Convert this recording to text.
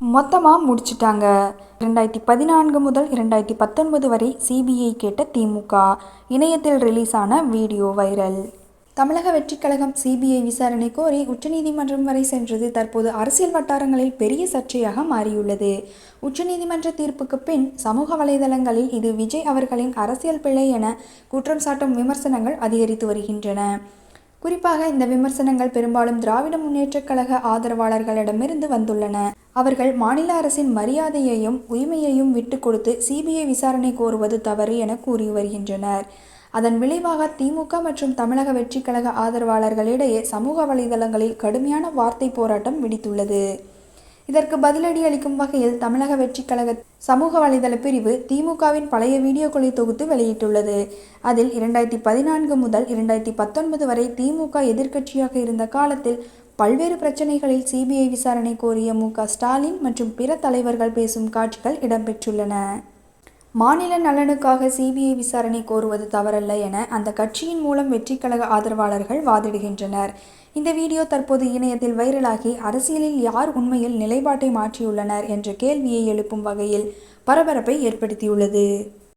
மொத்தமாக முடிச்சிட்டாங்க. ரெண்டாயிரத்தி பதினான்கு முதல் இரண்டாயிரத்தி பத்தொன்பது வரை சிபிஐ கேட்ட திமுக இணையத்தில் ரிலீஸ் ஆன வீடியோ வைரல். தமிழக வெற்றிக் கழகம் சிபிஐ விசாரணை கோரி உச்சநீதிமன்றம் வரை சென்றது தற்போது அரசியல் வட்டாரங்களில் பெரிய சர்ச்சையாக மாறியுள்ளது. உச்சநீதிமன்ற தீர்ப்புக்கு பின் சமூக வலைதளங்களில் இது விஜய் அவர்களின் அரசியல் பிழை என குற்றம் சாட்டும் விமர்சனங்கள் அதிகரித்து வருகின்றன. குறிப்பாக இந்த விமர்சனங்கள் பெரும்பாலும் திராவிட முன்னேற்றக் கழக ஆதரவாளர்களிடமிருந்து வந்துள்ளன. அவர்கள் மாநில அரசின் மரியாதையையும் உரிமையையும் விட்டு கொடுத்து சிபிஐ விசாரணை கோருவது தவறு என கூறி வருகின்றனர். அதன் விளைவாக திமுக மற்றும் தமிழக வெற்றிக்கழக ஆதரவாளர்களிடையே சமூக வலைதளங்களில் கடுமையான வார்த்தை போராட்டம் விடித்துள்ளது. இதற்கு பதிலடி அளிக்கும் வகையில் தமிழக வெற்றி கழக சமூக வலைதள பிரிவு திமுகவின் பழைய வீடியோக்களை தொகுத்து வெளியிட்டுள்ளது. அதில் இரண்டாயிரத்தி பதினான்கு முதல் இரண்டாயிரத்தி பத்தொன்பது வரை திமுக எதிர்க்கட்சியாக இருந்த காலத்தில் பல்வேறு பிரச்சனைகளில் சிபிஐ விசாரணை கோரிய மு க ஸ்டாலின் மற்றும் பிற தலைவர்கள் பேசும் காட்சிகள் இடம்பெற்றுள்ளன. மாநில நலனுக்காக சிபிஐ விசாரணை கோருவது தவறல்ல என அந்த கட்சியின் மூலம் வெற்றிக்கழக ஆதரவாளர்கள் வாதிடுகின்றனர். இந்த வீடியோ தற்போது இணையத்தில் வைரலாகி அரசியலில் யார் உண்மையில் நிலைப்பாட்டை மாற்றியுள்ளனர் என்ற கேள்வியை எழுப்பும் வகையில் பரபரப்பை ஏற்படுத்தியுள்ளது.